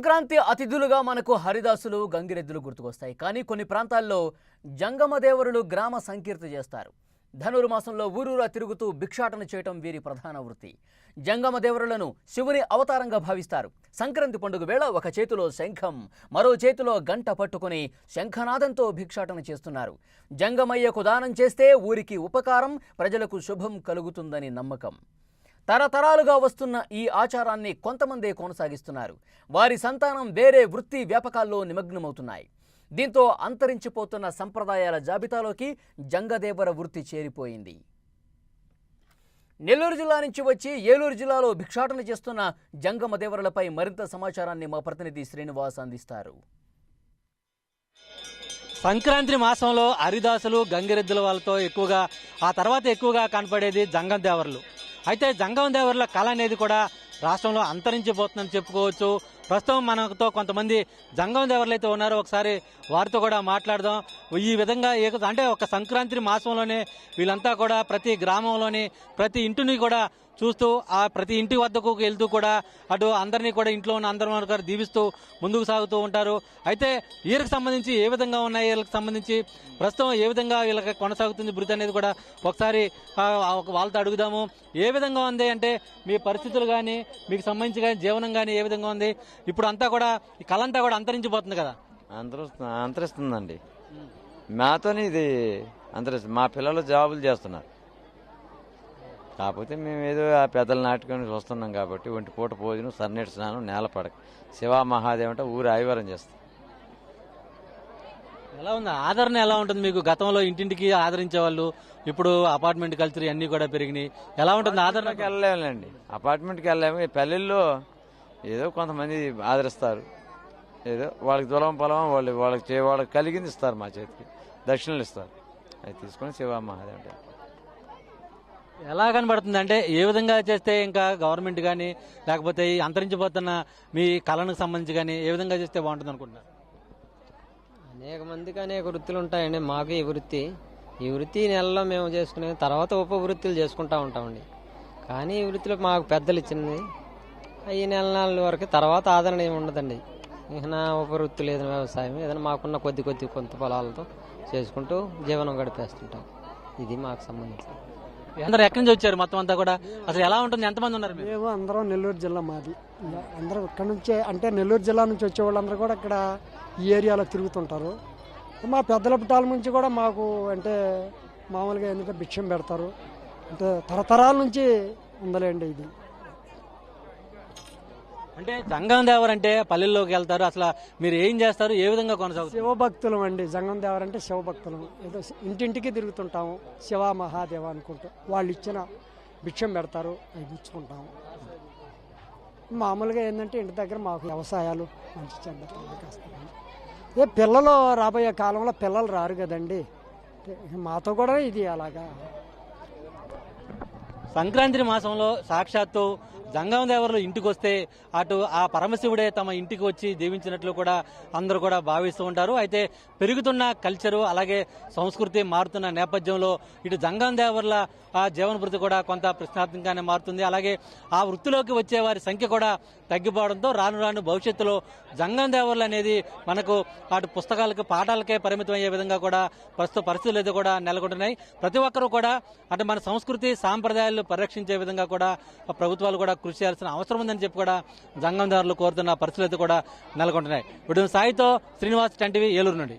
సంక్రాంతి అతిథులుగా మనకు హరిదాసులు గంగిరెద్దులు గుర్తుకొస్తాయి. కానీ కొన్ని ప్రాంతాల్లో జంగమదేవరులు గ్రామ సంకీర్తి చేస్తారు. ధనుర్మాసంలో ఊరూరా తిరుగుతూ భిక్షాటన చేయటం వీరి ప్రధాన వృత్తి. జంగమదేవరులను శివుని అవతారంగా భావిస్తారు. సంక్రాంతి పండుగ వేళ ఒక చేతిలో శంఖం మరో చేతిలో గంట పట్టుకుని శంఖనాదంతో భిక్షాటన చేస్తున్నారు. జంగమయ్యకు దానం చేస్తే ఊరికి ఉపకారం ప్రజలకు శుభం కలుగుతుందని నమ్మకం. తరతరాలుగా వస్తున్న ఈ ఆచారాన్ని కొంతమందే కొనసాగిస్తున్నారు. వారి సంతానం వేరే వృత్తి వ్యాపకాల్లో నిమగ్నమవుతున్నాయి. దీంతో అంతరించిపోతున్న సంప్రదాయాల జాబితాలోకి జంగదేవర వృత్తి చేరిపోయింది. నెల్లూరు జిల్లా నుంచి వచ్చి ఏలూరు జిల్లాలో భిక్షాటన చేస్తున్న జంగమదేవరలపై మరింత సమాచారాన్ని మా ప్రతినిధి శ్రీనివాస్ అందిస్తారు. సంక్రాంతి మాసంలో హరిదాసులు గంగిరెద్దుల వాళ్ళతో ఎక్కువగా ఆ తర్వాత ఎక్కువగా కనపడేది జంగం దేవర్లు. అయితే జంగం దేవర్ల కళ అనేది కూడా రాష్ట్రంలో అంతరించిపోతుందని చెప్పుకోవచ్చు. ప్రస్తుతం మనతో కొంతమంది జంగం దేవర్లు అయితే ఉన్నారో. ఒకసారి వారితో కూడా మాట్లాడదాం. ఈ విధంగా అంటే ఒక సంక్రాంతి మాసంలోనే వీళ్ళంతా కూడా ప్రతి గ్రామంలోని ప్రతి ఇంటిని కూడా చూస్తూ ఆ ప్రతి ఇంటి వద్దకు వెళ్తూ కూడా అటు అందరినీ కూడా ఇంట్లో ఉన్న అందరం గారు దీవిస్తూ ముందుకు సాగుతూ ఉంటారు. అయితే వీళ్ళకి సంబంధించి ఏ విధంగా ఉన్నాయి? వీళ్ళకి సంబంధించి ప్రస్తుతం ఏ విధంగా వీళ్ళకి కొనసాగుతుంది బృతి అనేది కూడా ఒకసారి వాళ్ళతో అడుగుదాము. ఏ విధంగా ఉంది అంటే మీ పరిస్థితులు కానీ మీకు సంబంధించి కానీ జీవనం కానీ ఏ విధంగా ఉంది? ఇప్పుడు అంతా కూడా ఈ కళ అంతా కూడా అంతరించిపోతుంది కదా. అంతరిస్తు అంతరిస్తుందండి. మాతోని ఇది అంతరిస్తుంది. మా పిల్లలు జాబులు చేస్తున్నారు. కాకపోతే మేము ఏదో ఆ పెద్దలు నాటుకొని వస్తున్నాం కాబట్టి ఒంటి పూట భోజనం సన్నటి స్నానం నేల పడక. శివ మహాదేవ్ అంటే ఊరు ఆదివారం చేస్తాం ఎలా ఉంది? ఆదరణ ఎలా ఉంటుంది మీకు? గతంలో ఇంటింటికి ఆదరించే వాళ్ళు ఇప్పుడు అపార్ట్మెంట్ కల్చర్ అన్ని కూడా పెరిగినాయి. ఎలా ఉంటుంది ఆదరణ? అపార్ట్మెంట్కి వెళ్ళలేములేండి. అపార్ట్మెంట్కి ఈ పల్లెల్లో ఏదో కొంతమంది ఆదరిస్తారు. ఏదో వాళ్ళకి దూరం పొలం వాళ్ళు వాళ్ళకి చే- వాళ్ళకి కలిగింది ఇస్తారు మా చేతికి. దక్షిణలు ఇస్తారు. అది తీసుకొని శివ మహాదేవ్ అంటే. ఎలా కనబడుతుంది? అంటే ఏ విధంగా చేస్తే ఇంకా గవర్నమెంట్ కానీ లేకపోతే ఈ అంతరించిపోతున్న మీ కళకు సంబంధించి కానీ ఏ విధంగా చేస్తే బాగుంటుంది అనుకుంటున్నారు? అనేక మందికి అనేక వృత్తులు ఉంటాయండి. మాకు ఈ వృత్తి ఈ వృత్తి ఈ నెలలో మేము చేసుకునే తర్వాత ఉప వృత్తులు చేసుకుంటా ఉంటామండి. కానీ ఈ వృత్తిలో మాకు పెద్దలు ఇచ్చినది ఈ నెల నెలల వరకు తర్వాత ఆదరణ ఏమి ఉండదండి. నా ఉప వృత్తి లేదు వ్యవసాయం ఏదైనా మాకున్న కొద్ది కొద్ది కొంత పొలాలతో చేసుకుంటూ జీవనం గడిపేస్తుంటాం. ఇది మాకు సంబంధించింది అందరు ఎక్కడి నుంచి వచ్చారు మొత్తం అంతా కూడా? అసలు ఎలా ఉంటుంది? ఎంతమంది ఉన్నారు మీరు? మేము అందరం నెల్లూరు జిల్లా మాది. అందరం ఇక్కడ నుంచే అంటే నెల్లూరు జిల్లా నుంచి వచ్చే వాళ్ళందరూ కూడా ఇక్కడ ఈ ఏరియాలో తిరుగుతుంటారు. మా పెద్దల పుట్టాల నుంచి కూడా మాకు అంటే మామూలుగా ఏంటంటే భిక్షం పెడతారు. అంటే తరతరాల నుంచి ఉందలేండి ఇది. అంటే జంగం దేవర్ అంటే పల్లెల్లోకి వెళ్తారు. అసలు మీరు ఏం చేస్తారు? ఏ విధంగా కొనసాగుతారు శివభక్తులం అండి. జంగం దేవరంటే శివభక్తులం. ఏదో ఇంటింటికి తిరుగుతుంటాము. శివ మహాదేవ అనుకుంటూ వాళ్ళు ఇచ్చిన భిక్షం పెడతారు. అవి పుచ్చుకుంటాము. మామూలుగా ఏంటంటే ఇంటి దగ్గర మాకు వ్యవసాయాలు మంచి చెడ్డ కాస్తాయి ఏ పిల్లలు రాబోయే కాలంలో పిల్లలు రారు కదండి. మాతో కూడా ఇది అలాగా. సంక్రాంతి మాసంలో సాక్షాత్తు జంగం దేవరులు ఇంటికి వస్తే అటు ఆ పరమశివుడే తమ ఇంటికి వచ్చి దీవించినట్లు కూడా అందరూ కూడా భావిస్తూ ఉంటారు. అయితే పెరుగుతున్న కల్చరు అలాగే సంస్కృతి మారుతున్న నేపథ్యంలో ఇటు జంగం దేవర్ల ఆ జీవన వృత్తి కూడా కొంత ప్రశ్నార్థకంగానే మారుతుంది. అలాగే ఆ వృత్తిలోకి వచ్చే వారి సంఖ్య కూడా తగ్గిపోవడంతో రాను రాను భవిష్యత్తులో జంగం దేవర్లు అనేది మనకు అటు పుస్తకాలకు పాఠాలకే పరిమితం అయ్యే విధంగా కూడా ప్రస్తుత పరిస్థితులు అయితే కూడా నెలకొంటున్నాయి. ప్రతి ఒక్కరూ కూడా అంటే మన సంస్కృతి సాంప్రదాయాలు పరిరక్షించే విధంగా కూడా ప్రభుత్వాలు కూడా కృషి చేయాల్సిన అవసరం ఉందని చెప్పి కూడా జంగందారులు కోరుతున్న పరిస్థితులు అయితే కూడా నెలకొంటున్నాయి. ఇప్పుడు సాయితో శ్రీనివాస్ టంటివి ఏలూరు నుండి.